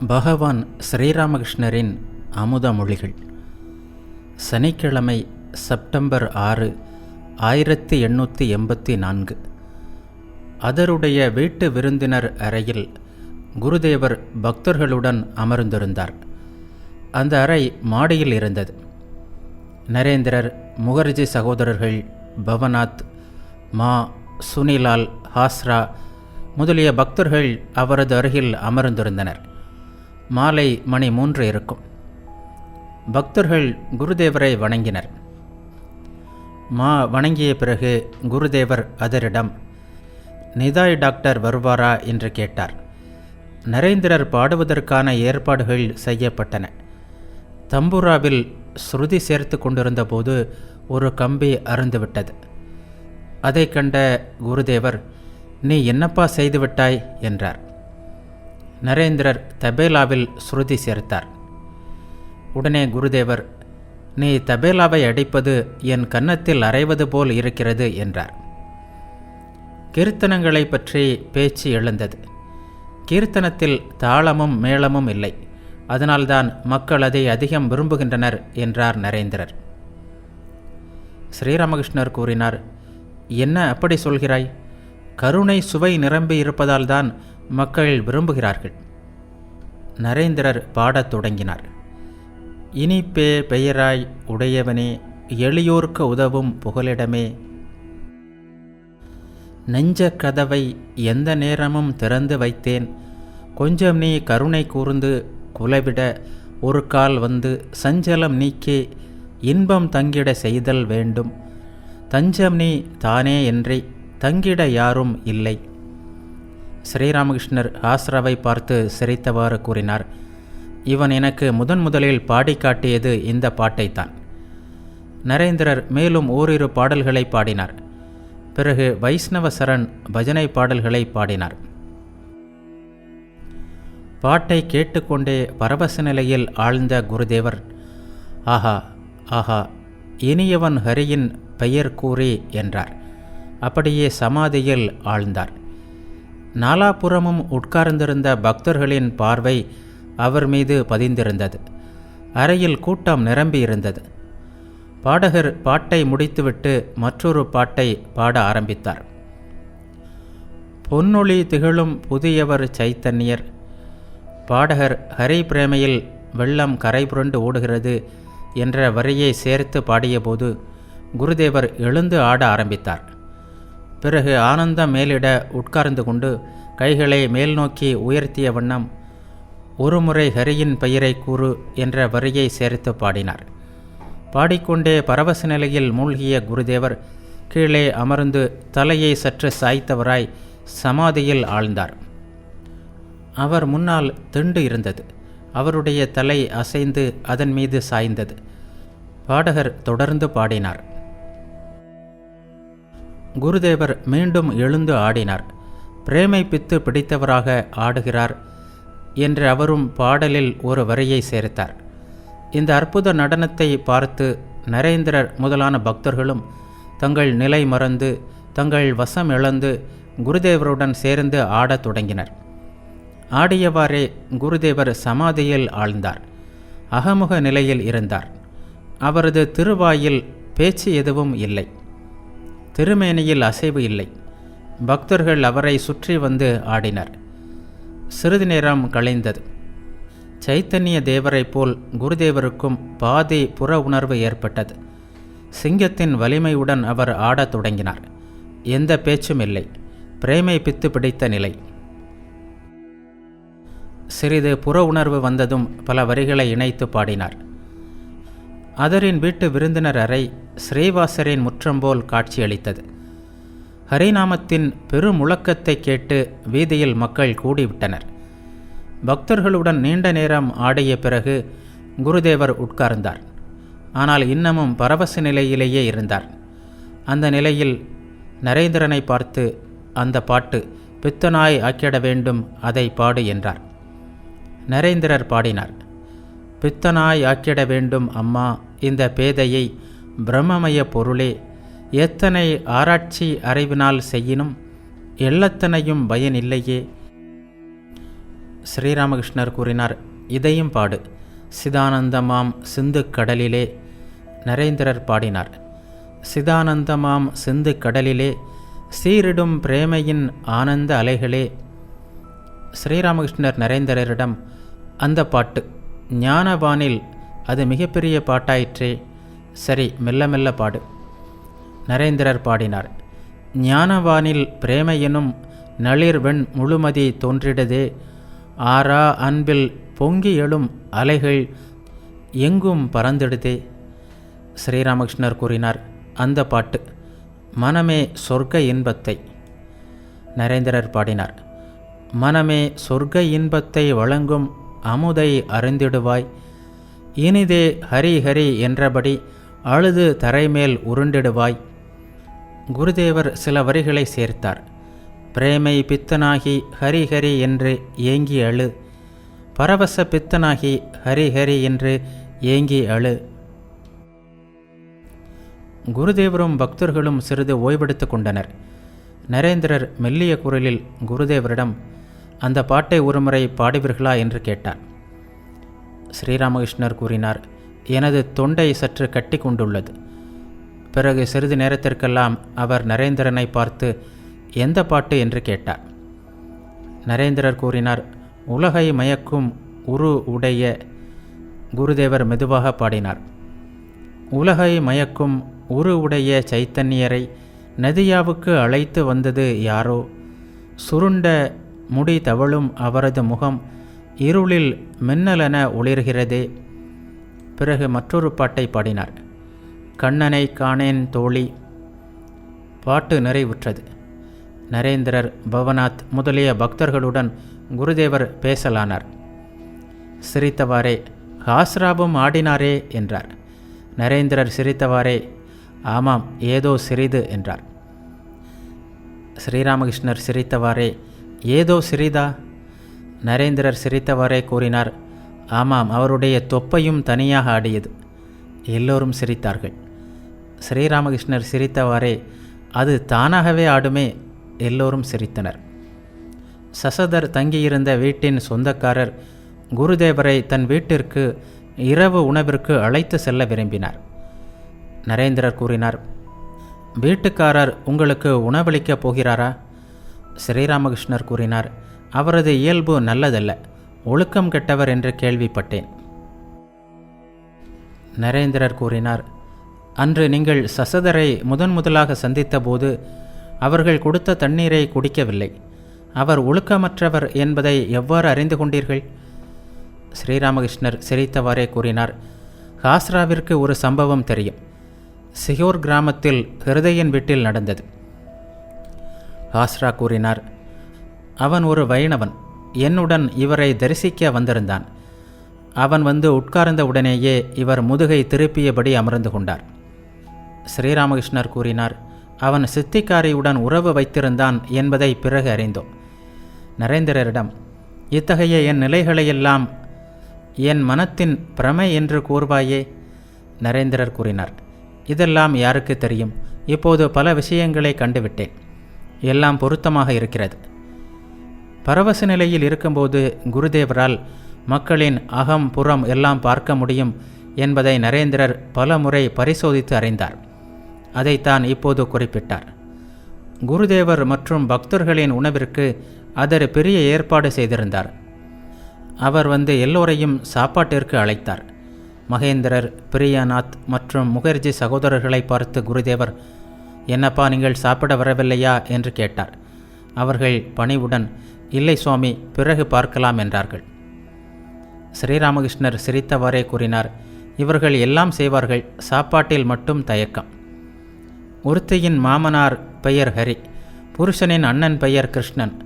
பகவான் ஸ்ரீராமகிருஷ்ணரின் அமுத மொழிகள். சனிக்கிழமை செப்டம்பர் ஆறு ஆயிரத்தி எண்ணூற்றி எண்பத்தி நான்கு. அதருடைய வீட்டு விருந்தினர் அறையில் குருதேவர் பக்தர்களுடன் அமர்ந்திருந்தார். அந்த அறை மாடியில் இருந்தது. நரேந்திரர் முகர்ஜி சகோதரர்கள் பவநாத் மா சுனிலால் ஹாஸ்ரா முதலிய பக்தர்கள் அவரது அருகில் அமர்ந்திருந்தனர். மாலை மணி மூன்று இருக்கும். பக்தர்கள் குருதேவரை வணங்கினர். மா வணங்கிய பிறகு குருதேவர் அதரிடம் நிதாய் டாக்டர் வருவாரா? என்று கேட்டார். நரேந்திரர் பாடுவதற்கான ஏற்பாடுகள் செய்யப்பட்டன. தம்பூராவில் ஸ்ருதி சேர்த்து கொண்டிருந்தபோது ஒரு கம்பி அருந்துவிட்டது அதை கண்ட குருதேவர் நீ என்னப்பா செய்துவிட்டாய்? என்றார். நரேந்திரர் தபேலாவில் ஸ்ருதி சேர்த்தார். உடனே குருதேவர் நீ தபேலாவை அடிப்பது என் கன்னத்தில் அரைவது போல் இருக்கிறது என்றார். கீர்த்தனங்களை பற்றி பேச்சு எழுந்தது. கீர்த்தனத்தில் தாளமும் மேளமும் இல்லை. அதனால்தான் மக்கள் அதை அதிகம் விரும்புகின்றனர் என்றார் நரேந்திரர். ஸ்ரீராமகிருஷ்ணர் கூறினார் என்ன அப்படி சொல்கிறாய்? கருணை சுவை நிரம்பி இருப்பதால்தான் மக்கள் விரும்புகிறார்கள். நரேந்திரர் பாடத் தொடங்கினார். இனிப்பே பெயராய் உடையவனே எளியோர்க்கு உதவும் புகலிடமே. நெஞ்ச கதவை எந்த நேரமும் திறந்து வைத்தேன். கொஞ்சம் நீ கருணை கூர்ந்து குலவிட ஒரு கால் வந்து சஞ்சலம் நீக்கி. இன்பம் தங்கிட செய்தல் வேண்டும். தஞ்சம் நீ தானே என்றே தங்கிட யாரும் இல்லை. ஸ்ரீராமகிருஷ்ணர் ஆஸ்ராவை பார்த்து சிரித்தவாறு கூறினார் இவன் எனக்கு முதன் முதலில் பாடி காட்டியது இந்த பாட்டைத்தான். நரேந்திரர் மேலும் ஓரிரு பாடல்களை பாடினார். பிறகு வைஷ்ணவ சரண் பஜனை பாடல்களை பாடினார். பாட்டை கேட்டுக்கொண்டே பரவச நிலையில் ஆழ்ந்த குருதேவர் ஆஹா ஆஹா இனியவன் ஹரியின் பெயர் கூறி என்றார். அப்படியே சமாதியில் ஆழ்ந்தார். நாலாபுறமும் உட்கார்ந்திருந்த பக்தர்களின் பார்வை அவர் மீது பதிந்திருந்தது. அறையில் கூட்டம் நிரம்பியிருந்தது. பாடகர் பாட்டை முடித்துவிட்டு மற்றொரு பாட்டை பாட ஆரம்பித்தார். பொன்னொழி திகழும் புதியவர் சைத்தன்யர். பாடகர் ஹரி பிரேமையில் வெள்ளம் கரை புரண்டு ஓடுகிறது என்ற வரியை சேர்த்து பாடியபோது குருதேவர் எழுந்து ஆட ஆரம்பித்தார். பிறகு ஆனந்தம் மேலிட உட்கார்ந்து கொண்டு கைகளை மேல் நோக்கி உயர்த்திய வண்ணம் ஒருமுறை ஹரியின் பெயரை கூறு என்ற வரியை சேர்த்து பாடினார். பாடிக்கொண்டே பரவச நிலையில் மூழ்கிய குருதேவர் கீழே அமர்ந்து தலையை சற்று சாய்த்தவராய் சமாதியில் ஆழ்ந்தார். அவர் முன்னால் திண்டு இருந்தது. அவருடைய தலை அசைந்து அதன் மீது சாய்ந்தது. பாடகர் தொடர்ந்து பாடினார். குருதேவர் மீண்டும் எழுந்து ஆடினார். பிரேமை பித்து பிடித்தவராக ஆடுகிறார் என்று அவரும் பாடலில் ஒரு வரியை சேர்த்தார். இந்த அற்புத நடனத்தை பார்த்து நரேந்திரர் முதலான பக்தர்களும் தங்கள் நிலை மறந்து தங்கள் வசம் இழந்து குருதேவருடன் சேர்ந்து ஆடத் தொடங்கினர். ஆடியவாறே குருதேவர் சமாதியில் ஆழ்ந்தார். அகமுக நிலையில் இருந்தார். அவரது திருவாயில் பேச்சு எதுவும் இல்லை. திருமேனியில் அசைவு இல்லை. பக்தர்கள் அவரை சுற்றி வந்து ஆடினர். சிறிது நேரம் களைந்தது சைத்தன்ய தேவரைப் போல் குருதேவருக்கும் பாதி புற உணர்வு ஏற்பட்டது. சிங்கத்தின் வலிமையுடன் அவர் ஆடத் தொடங்கினார். எந்த பேச்சும் இல்லை. பிரேமை பித்து பிடித்த நிலை. சிறிது புற உணர்வு வந்ததும் பல வரிகளை இணைத்து பாடினார். அதரின் வீட்டு விருந்தினர் அறை ஸ்ரீவாசரின் முற்றம் போல் காட்சியளித்தது. ஹரிநாமத்தின் பெருமுழக்கத்தை கேட்டு வீதியில் மக்கள் கூடிவிட்டனர். பக்தர்களுடன் நீண்ட நேரம் ஆடிய பிறகு குருதேவர் உட்கார்ந்தார். ஆனால் இன்னமும் பரவச நிலையிலேயே இருந்தார். அந்த நிலையில் நரேந்திரனை பார்த்து அந்த பாட்டு பித்தனாய் ஆக்கிட வேண்டும் அதை பாடு என்றார். நரேந்திரர் பாடினார். பித்தனாய் ஆக்கிட வேண்டும் அம்மா. இந்த பேதையை பிரம்மமய பொருளே. எத்தனை ஆராய்ச்சி அறிவினால் செய்யினும் எள்ளத்தனையும் பயனில்லையே. ஸ்ரீராமகிருஷ்ணர் கூறினார் இதையும் பாடு. சிதானந்தமாம் சிந்து கடலிலே நரேந்திரர் பாடினார் சிதானந்தமாம் சிந்து கடலிலே சீரிடும் பிரேமையின் ஆனந்த அலைகளே. ஸ்ரீராமகிருஷ்ணர் நரேந்திரரிடம் அந்த பாட்டு ஞானவானில் அது மிகப்பெரிய பாட்டாயிற்றே. சரி மெல்ல மெல்ல பாடு. நரேந்திரர் பாடினார். ஞானவானில் பிரேமையெனும் நளிர் வெண் முழுமதி தோன்றிடதே. ஆறா அன்பில் பொங்கி எழும் அலைகள் எங்கும் பறந்திடுதே. ஸ்ரீராமகிருஷ்ணர் கூறினார் அந்த பாட்டு மனமே சொர்க்க இன்பத்தை. நரேந்திரர் பாடினார் மனமே சொர்க்க இன்பத்தை வழங்கும் அமுதை அறிந்திடுவாய் இனிதே ஹரி ஹரி என்றபடி அழுது தரைமேல் உருண்டிடுவாய். குருதேவர் சில வரிகளை சேர்த்தார். பிரேமை பித்தனாகி ஹரி ஹரி என்று ஏங்கி அழு. பரவச பித்தனாகி ஹரி ஹரி என்று ஏங்கி அழு. குருதேவரும் பக்தர்களும் சிறிது ஓய்வெடுத்து கொண்டனர். நரேந்திரர் மெல்லிய குரலில் குருதேவரிடம் அந்த பாட்டை ஒருமுறை பாடுவீர்களா என்று கேட்டார். ஸ்ரீராமகிருஷ்ணர் கூறினார் எனது தொண்டை சற்று கட்டி கொண்டுள்ளது. பிறகு சிறிது நேரத்திற்கெல்லாம் அவர் நரேந்திரனை பார்த்து எந்த பாட்டு? என்று கேட்டார். நரேந்திரர் கூறினார் உலகை மயக்கும் உரு உடைய குருதேவர் மெதுவாக பாடினார். உலகை மயக்கும் உரு உடைய சைத்தன்யரை நதியாவுக்கு அழைத்து வந்தது யாரோ? சுருண்ட முடி தவழும் அவரது முகம் இருளில் மின்னலென ஒளிர்கிறதே. பிறகு மற்றொரு பாட்டை பாடினார். கண்ணனை காணேன் தோழி பாட்டு நிறைவுற்றது. நரேந்திரர் பவநாத் முதலிய பக்தர்களுடன் குருதேவர் பேசலானார். சிரித்தவாறே ஹாஸ்ராபும் ஆடினாரே என்றார். நரேந்திரர் சிரித்தவாறே ஆமாம் ஏதோ சிறிது என்றார். ஸ்ரீராமகிருஷ்ணர் சிரித்தவாறே ஏதோ சிறிதா? நரேந்திரர் சிரித்தவாறே கூறினார் ஆமாம் அவருடைய தொப்பையும் தனியாக ஆடியது. எல்லோரும் சிரித்தார்கள். ஸ்ரீராமகிருஷ்ணர் சிரித்தவாறே அது தானாகவே ஆடுமே? எல்லோரும் சிரித்தனர். சசதர் தங்கியிருந்த வீட்டின் சொந்தக்காரர் குருதேவரை தன் வீட்டிற்கு இரவு உணவிற்கு அழைத்து செல்ல விரும்பினார். நரேந்திரர் கூறினார் வீட்டுக்காரர் உங்களுக்கு உணவளிக்கப் போகிறாரா? ஸ்ரீராமகிருஷ்ணர் கூறினார் அவரது இயல்பு நல்லதல்ல ஒழுக்கம் கெட்டவர் என்று கேள்விப்பட்டேன். நரேந்திரர் கூறினார் அன்று நீங்கள் சசதரை முதன் முதலாக சந்தித்தபோது அவர்கள் கொடுத்த தண்ணீரை குடிக்கவில்லை. அவர் ஒழுக்கமற்றவர் என்பதை எவ்வாறு அறிந்து கொண்டீர்கள்? ஸ்ரீராமகிருஷ்ணர் சிரித்தவாறே கூறினார் ஹாஸ்ராவிற்கு ஒரு சம்பவம் தெரியும். சிகோர் கிராமத்தில் ஹிருதயன் வீட்டில் நடந்தது. ஹாஸ்ரா கூறினார். அவன் ஒரு வைணவன். என்னுடன் இவரை தரிசிக்க வந்திருந்தான். அவன் வந்து உட்கார்ந்த உடனேயே இவர் முதுகை திருப்பியபடி அமர்ந்து கொண்டார். ஸ்ரீராமகிருஷ்ணர் கூறினார் அவன் சித்திக்காரியுடன் உறவு வைத்திருந்தான் என்பதை பிறகு அறிந்தோம். நரேந்திரரிடம் இத்தகைய என் நிலைகளையெல்லாம் என் மனத்தின் பிரமை என்று கூறுவாயே? நரேந்திரர் கூறினார் இதெல்லாம் யாருக்கு தெரியும்? இப்போது பல விஷயங்களை கண்டுவிட்டேன். எல்லாம் பொருத்தமாக இருக்கிறது. பரவச நிலையில் இருக்கும்போது குருதேவரால் மக்களின் அகம் புறம் எல்லாம் பார்க்க முடியும் என்பதை நரேந்திரர் பல முறை பரிசோதித்து அறிந்தார். அதைத்தான் இப்போது குறிப்பிட்டார். குருதேவர் மற்றும் பக்தர்களின் உணவிற்கு அதர் பெரிய ஏற்பாடு செய்திருந்தார். அவர் வந்து எல்லோரையும் சாப்பாட்டிற்கு அழைத்தார். மகேந்திரர் பிரியாநாத் மற்றும் முகர்ஜி சகோதரர்களை பார்த்து குருதேவர் என்னப்பா நீங்கள் சாப்பிட வரவில்லையா? என்று கேட்டார். அவர்கள் பணிவுடன் இல்லை சுவாமி பிறகு பார்க்கலாம் என்றார்கள். ஸ்ரீராமகிருஷ்ணர் சிரித்தவாறே கூறினார் இவர்கள் எல்லாம் செய்வார்கள் சாப்பாட்டில் மட்டும் தயக்கம். ஒருத்தியின் மாமனார் பெயர் ஹரி புருஷனின் அண்ணன் பெயர் கிருஷ்ணன்.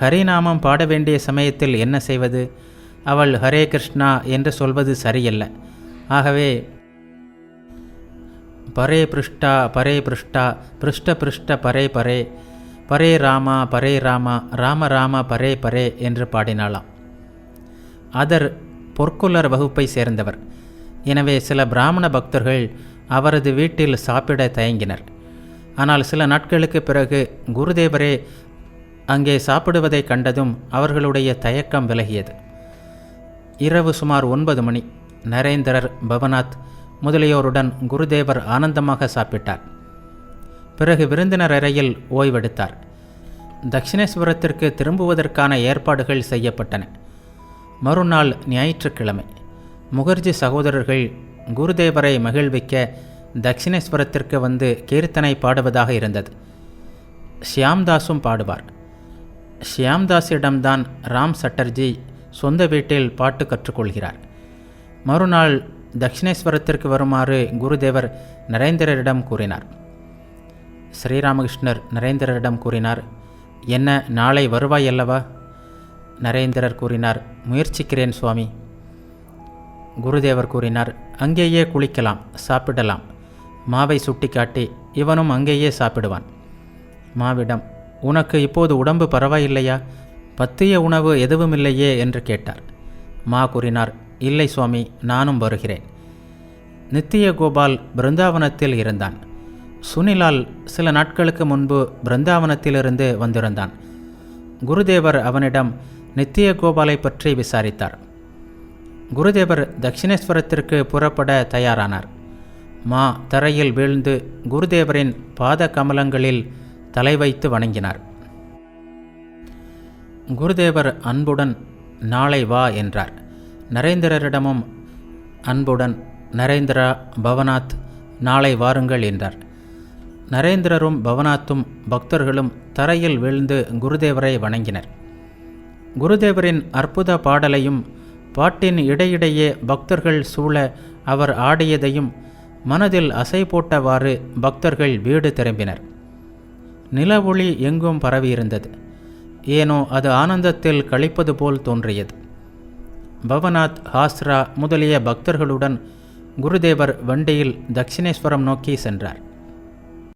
ஹரிநாமம் பாட வேண்டிய சமயத்தில் என்ன செய்வது? அவள் ஹரே கிருஷ்ணா என்று சொல்வது சரியல்ல. ஆகவே பரே பிருஷ்டா பரே பிருஷ்டா பிருஷ்ட பிருஷ்ட பரே பரே பரே ராமா பரே ராமா ராம ராம பரே பரே என்று பாடினாளாம். அதர் பொற்குலர் வகுப்பை சேர்ந்தவர். எனவே சில பிராமண பக்தர்கள் அவரது வீட்டில் சாப்பிட தயங்கினர். ஆனால் சில நாட்களுக்கு பிறகு குருதேவரே அங்கே சாப்பிடுவதைக் கண்டதும் அவர்களுடைய தயக்கம் விலகியது. இரவு சுமார் ஒன்பது மணி. நரேந்திரர் பவநாத் முதலியோருடன் குருதேவர் ஆனந்தமாக சாப்பிட்டார். பிறகு விருந்தினர் அறையில் ஓய்வெடுத்தார். தட்சிணேஸ்வரத்திற்கு திரும்புவதற்கான ஏற்பாடுகள் செய்யப்பட்டன. மறுநாள் ஞாயிற்றுக்கிழமை முகர்ஜி சகோதரர்கள் குருதேவரை மகிழ்விக்க தட்சிணேஸ்வரத்திற்கு வந்து கீர்த்தனை பாடுவதாக இருந்தது. ஷியாம்தாஸும் பாடுவார். ஷியாம்தாஸிடம்தான் ராம் சட்டர்ஜி சொந்த வீட்டில் பாட்டு கற்றுக்கொள்கிறார். மறுநாள் தட்சிணேஸ்வரத்திற்கு வருமாறு குருதேவர் நரேந்திரரிடம் கூறினார். ஸ்ரீராமகிருஷ்ணர் நரேந்திரரிடம் கூறினார் என்ன நாளை வருவாய் அல்லவா? நரேந்திரர் கூறினார் முயற்சிக்கிறேன் சுவாமி. குருதேவர் கூறினார் அங்கேயே குளிக்கலாம் சாப்பிடலாம். மாவை சுட்டிக்காட்டி இவனும் அங்கேயே சாப்பிடுவான். மாவிடம் உனக்கு இப்போது உடம்பு பரவாயில்லையா? பத்திய உணவு எதுவுமில்லையே என்று கேட்டார். மா கூறினார் இல்லை சுவாமி நானும் வருகிறேன். நித்திய கோபால் பிருந்தாவனத்தில் இருந்தான். சுனிலால் சில நாட்களுக்கு முன்பு பிருந்தாவனத்திலிருந்து வந்திருந்தான். குருதேவர் அவனிடம் நித்திய கோபாலை பற்றி விசாரித்தார். குருதேவர் தட்சிணேஸ்வரத்திற்கு புறப்பட தயாரானார். மா தரையில் வீழ்ந்து குருதேவரின் பாத கமலங்களில் தலை வைத்து வணங்கினார். குருதேவர் அன்புடன் நாளை வா என்றார். நரேந்திரரிடமும் அன்புடன் நரேந்திரா பவநாத் நாளை வாருங்கள் என்றார். நரேந்திரரும் பவநாத்தும் பக்தர்களும் தரையில் வீழ்ந்து குருதேவரை வணங்கினர். குருதேவரின் அற்புத பாடலையும் பாட்டின் இடையிடையே பக்தர்கள் சூழ அவர் ஆடியதையும் மனதில் அசை போட்டவாறு பக்தர்கள் வீடு திரும்பினர். நில ஒளி எங்கும் பரவியிருந்தது. ஏனோ அது ஆனந்தத்தில் கழிப்பது போல் தோன்றியது. பவநாத் ஹாஸ்ரா முதலிய பக்தர்களுடன் குருதேவர் வண்டியில் தட்சிணேஸ்வரம் நோக்கி சென்றார்.